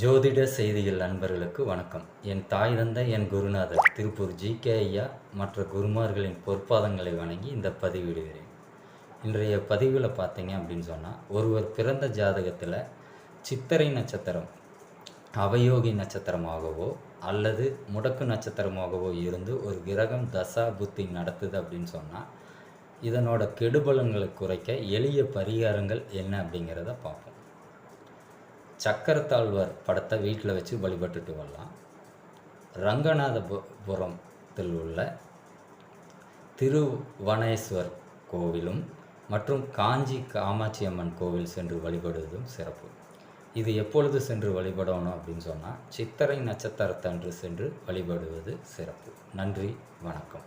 ஜோதிட செய்திகள் நண்பர்களுக்கு வணக்கம். என் தாய் தந்த என் குருநாதர் திருப்பூர் ஜி. கே. ஐயா மற்ற குருமார்களின் பொற்பாதங்களை வணங்கி இந்த பதிவிடுகிறேன். இன்றைய பதிவில் பார்த்தீங்க அப்படின்னு சொன்னால் ஒருவர் பிறந்த ஜாதகத்தில் சித்திரை நட்சத்திரம் அவயோகி நட்சத்திரமாகவோ அல்லது முடக்கு நட்சத்திரமாகவோ இருந்து ஒரு கிரகம் தசா புத்தி நடத்துது அப்படின்னு சொன்னால் இதனோட கெடுபலன்களை குறைக்க எளிய பரிகாரங்கள் என்ன அப்படிங்கிறத பார்ப்போம். சக்கரத்தாழ்வார் படத்தை வீட்டில் வச்சு வழிபட்டுட்டு வரலாம். ரங்கநாதபுரத்தில் உள்ள திருவனேஸ்வர் கோவிலும் மற்றும் காஞ்சி காமாட்சி அம்மன் கோவில் சென்று வழிபடுவதும் சிறப்பு. இது எப்பொழுது சென்று வழிபடணும் அப்படின்னு சொன்னால் சித்திரை நட்சத்திரத்தன்று சென்று வழிபடுவது சிறப்பு. நன்றி வணக்கம்.